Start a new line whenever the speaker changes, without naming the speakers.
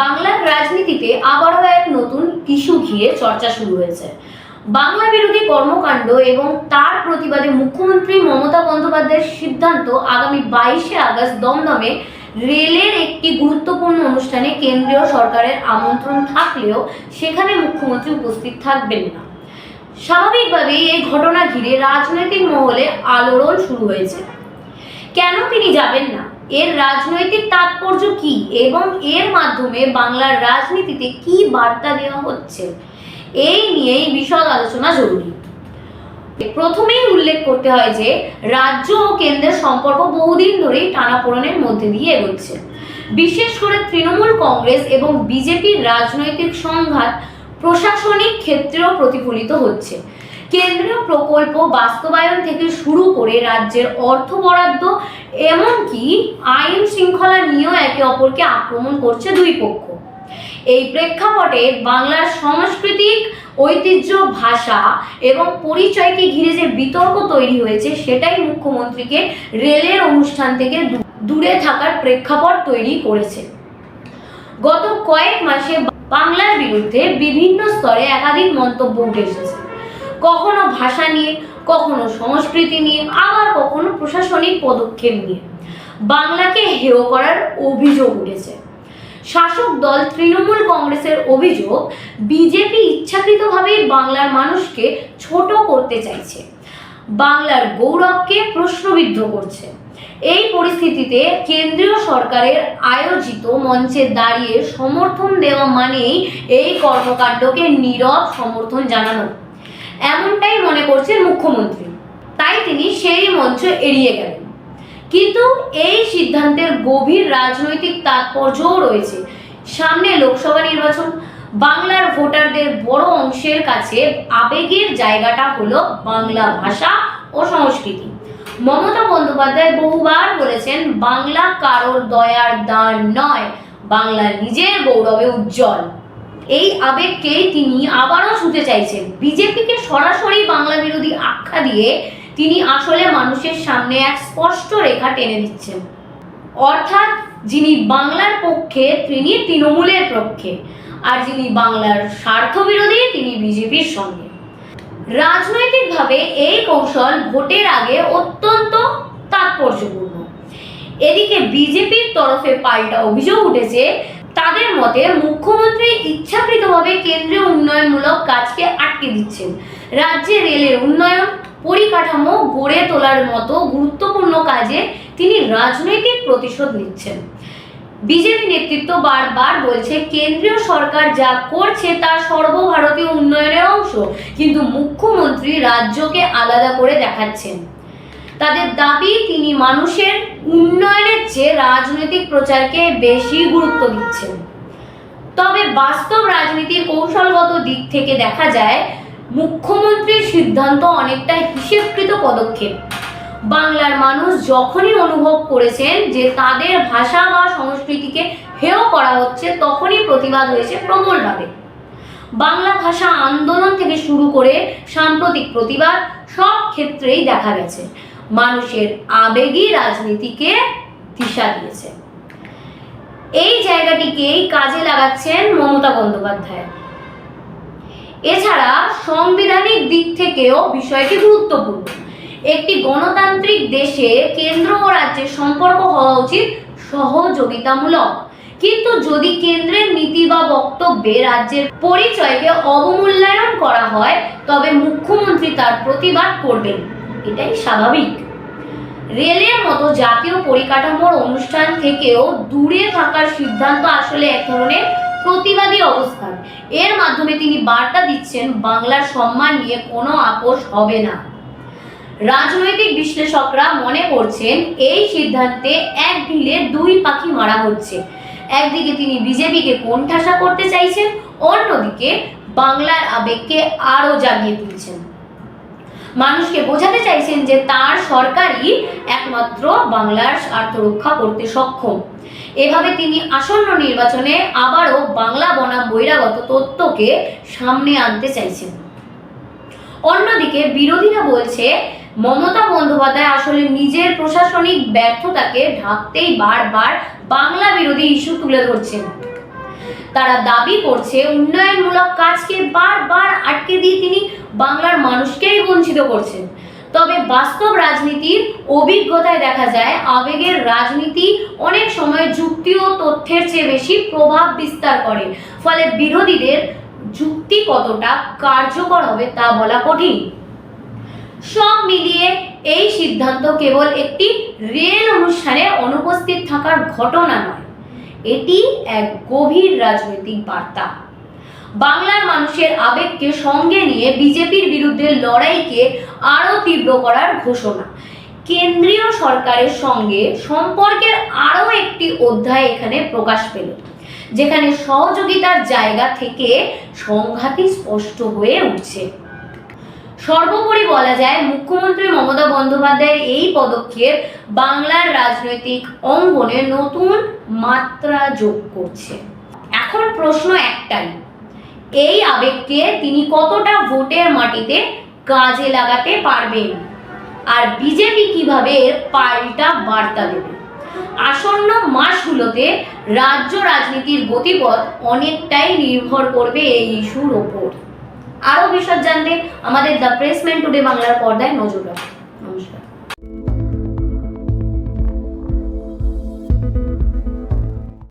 বাংলার রাজনীতিতে আবারও এক নতুন ইস্যু ঘিরে চর্চা শুরু হয়েছে। বাংলা বিরোধী কর্মকাণ্ড এবং তার প্রতিবাদে মুখ্যমন্ত্রী মমতা বন্দ্যোপাধ্যায়ের সিদ্ধান্ত আগামী বাইশে আগস্ট দমদমে রেলের একটি গুরুত্বপূর্ণ অনুষ্ঠানে কেন্দ্রীয় সরকারের আমন্ত্রণ থাকলেও সেখানে মুখ্যমন্ত্রী উপস্থিত থাকবেন না। স্বাভাবিকভাবেই এই ঘটনা ঘিরে রাজনৈতিক মহলে আলোড়ন শুরু হয়েছে। কেন তিনি যাবেন না? এর রাজনৈতিক তাৎপর্য কি এবং এর মাধ্যমে বাংলার রাজনীতিতে কি বার্তা দেওয়া হচ্ছে? এই নিয়েই বিশদ আলোচনা জরুরি। প্রথমেই উল্লেখ করতে হয় যে, রাজ্য ও কেন্দ্রের সম্পর্ক বহুদিন ধরেই টানাপোড়েনের মধ্যে দিয়ে এগোচ্ছে। বিশেষ করে তৃণমূল কংগ্রেস এবং বিজেপির রাজনৈতিক সংঘাত প্রশাসনিক ক্ষেত্রেও প্রতিফলিত হচ্ছে। কেন্দ্রীয় প্রকল্প বাস্তবায়ন থেকে শুরু করে রাজ্যের অর্থ বরাদ্দ, এমনকি আইন শৃঙ্খলা নিয়েও একে অপরকে আক্রমণ করছে দুই পক্ষ। এই প্রেক্ষাপটে বাংলার সাংস্কৃতিক ঐতিহ্য, ভাষা এবং পরিচয়কে ঘিরে যে বিতর্ক তৈরি হয়েছে, সেটাই মুখ্যমন্ত্রীকে রেলের অনুষ্ঠান থেকে দূরে থাকার প্রেক্ষাপট তৈরি করেছে। গত কয়েক মাসে বাংলার বিরুদ্ধে বিভিন্ন স্তরে একাধিক মন্তব্য উঠে এসেছে। কখনো ভাষা নিয়ে, কখনো সংস্কৃতি নিয়ে, আবার কখনো প্রশাসনিক পদক্ষেপ নিয়ে। বাংলাকে হেয় করার অভিযোগ উঠেছে। শাসক দল তৃণমূল কংগ্রেসের অভিযোগ, বিজেপি ইচ্ছাকৃতভাবেই বাংলার মানুষকে ছোট করতে চাইছে। বাংলার গৌরবকে প্রশ্নবিদ্ধ করছে। এই পরিস্থিতিতে কেন্দ্রীয় সরকারের আয়োজিত মঞ্চে দাঁড়িয়ে সমর্থন দেওয়া মানেই এই কর্মকাণ্ডকে নীরব সমর্থন জানানো। এমনটাই মনে করছেন মুখ্যমন্ত্রী। তাই তিনি সেই মঞ্চ এড়িয়ে গেলেন। কিন্তু এই সিদ্ধান্তের গভীর রাজনৈতিক তাৎপর্যও রয়েছে। সামনে লোকসভা নির্বাচন, বাংলার ভোটারদের বড় অংশের কাছে আবেগের জায়গাটা হলো বাংলা ভাষা ও সংস্কৃতি। মমতা বন্দ্যোপাধ্যায় বহুবার বলেছেন, বাংলা কারোর দয়ার দান নয়, বাংলা নিজের গৌরবে উজ্জ্বল। এই আবেগকেই তিনি আবারও ছুতে চাইছেন। বিজেপিকে সরাসরি বাংলা বিরোধী আখ্যা দিয়ে তিনি আসলে মানুষের সামনে এক স্পষ্ট রেখা টেনে দিচ্ছেন। অর্থাৎ যিনি বাংলার পক্ষে, তিনি তৃণমূলের পক্ষে। আর যিনি বাংলার স্বার্থ বিরোধী তিনি বিজেপির সঙ্গে। রাজনৈতিকভাবে এই কৌশল ভোটের আগে অত্যন্ত তাৎপর্যপূর্ণ। এদিকে বিজেপির তরফে পাল্টা অভিযোগ উঠেছে তাদের মতে মুখ্যমন্ত্রী ইচ্ছাকৃতভাবে কেন্দ্রীয় উন্নয়নমূলক কাজকে আটকে দিচ্ছেন। রাজ্যে রেলের উন্নয়ন, পরিকাঠামো গড়ে তোলার মতো গুরুত্বপূর্ণ কাজে তিনি রাজনৈতিক প্রতিশোধ নিচ্ছেন। বিজেপি নেতৃত্ব বারবার বলছে, কেন্দ্রীয় সরকার যা করছে তা সর্বভারতীয় উন্নয়নের অংশ। কিন্তু মুখ্যমন্ত্রী রাজ্যকে আলাদা করে দেখাচ্ছেন। তাদের দাবি, তিনি মানুষের উন্নয়নের চেয়ে রাজনৈতিক প্রচারকে বেশি গুরুত্ব দিচ্ছেন। তবে বাস্তব রাজনীতির কৌশলগত দিক থেকে দেখা যায়, মুখ্যমন্ত্রীর সিদ্ধান্ত অনেকটা হিসেবকৃত পদক্ষেপ। বাংলার মানুষ যখনই অনুভব করেছেন যে তাদের ভাষা বা সংস্কৃতিকে হেয় করা হচ্ছে, তখনই প্রতিবাদ হয়েছে প্রবলভাবে। বাংলা ভাষা আন্দোলন থেকে শুরু করে সাম্প্রতিক প্রতিবাদ সব ক্ষেত্রেই দেখা গেছে। মানুষের আবেগী রাজনীতিকে দিশা দিয়েছে। এই জায়গাটিকেই কাজে লাগাচ্ছেন মমতা বন্দ্যোপাধ্যায়। এছাড়া সাংবিধানিক দিক থেকেও বিষয়টি গুরুত্বপূর্ণ। একটি গণতান্ত্রিক দেশে কেন্দ্র ও রাজ্যের সম্পর্ক হওয়া উচিত সহযোগিতামূলক। কিন্তু যদি কেন্দ্রের নীতি বা বক্তব্যে রাজ্যের পরিচয়কে অবমূল্যায়ন করা হয়, তবে মুখ্যমন্ত্রী তার প্রতিবাদ করবেন। এটাই স্বাভাবিক। রেলের মতো জাতীয় পরিকাঠামোর অনুষ্ঠান থেকেও দূরে থাকার সিদ্ধান্ত আসলে এক ধরনের প্রতিবাদী অবস্থান। এর মাধ্যমে তিনি বার্তা দিচ্ছেন, বাংলার সম্মান নিয়ে কোনো আপোষ হবে না। রাজনৈতিক বিশ্লেষকরা মনে করছেন, এই সিদ্ধান্তে এক ঢিলে দুই পাখি মারা হচ্ছে। একদিকে তিনি বিজেপিকে কোণঠাসা করতে চাইছেন, অন্যদিকে বাংলার আবেগকে আরও জাগিয়ে তুলছেন। মানুষকে বোঝাতে চাইছেন যে তার সরকারই একমাত্র বাংলার স্বার্থ রক্ষা করতে সক্ষম। এভাবে তিনি আসন্ন নির্বাচনে আবারও বাংলা বনাম বহিরাগত তত্ত্বকে সামনে আনতে চাইছেন। অন্যদিকে বিরোধীরা বলছে, মমতা বন্দ্যোপাধ্যায় আসলে নিজের প্রশাসনিক ব্যর্থতাকে ঢাকতেই বারবার বাংলা বিরোধী ইস্যু তুলে ধরছেন। তারা দাবি করছে, উন্নয়নমূলক কাজকে বারবার আটকে দিয়ে তিনি বাংলার মানুষকেই বঞ্চিত করছেন। তবে বাস্তব রাজনীতির অভিজ্ঞতায় দেখা যায়, আবেগের রাজনীতি অনেক সময় যুক্তি ও তথ্যের চেয়ে বেশি প্রভাব বিস্তার করে। ফলে বিরোধীদের যুক্তি কতটা কার্যকর হবে তা বলা কঠিন। সব মিলিয়ে এই সিদ্ধান্ত কেবল একটি রেল অনুষ্ঠানে অনুপস্থিত থাকার ঘটনা নয়, এটি এক গভীর রাজনৈতিক বার্তা। বাংলার মানুষের আবেগকে সঙ্গে নিয়ে বিজেপির বিরুদ্ধে লড়াইকে আরও তীব্র করার ঘোষণা। কেন্দ্রীয় সরকারের সঙ্গে সম্পর্কের আরও একটি অধ্যায় এখানে প্রকাশ পেল, যেখানে সহযোগিতার জায়গা থেকে সংঘাতই স্পষ্ট হয়ে উঠছে। সর্বোপরি বলা যায়, মুখ্যমন্ত্রী মমতা বন্দ্যোপাধ্যায়ের এই পদক্ষেপ বাংলার রাজনৈতিক অঙ্গনে নতুন মাত্রা যোগ করছে। এখন প্রশ্ন একটাই এই আবেগকে তিনি কতটা ভোটের মাটিতে কাজে লাগাতে পারবেন? আর বিজেপি কীভাবে এর পাল্টা বার্তা দেবে? আসন্ন মাসগুলোতে রাজ্য রাজনীতির গতিপথ অনেকটাই নির্ভর করবে এই ইস্যুর ওপর। আরও বিশদ জানতে আমাদের দ্য প্রেসমেন্ট টুডে বাংলার পর্দায় নজর রাখুন।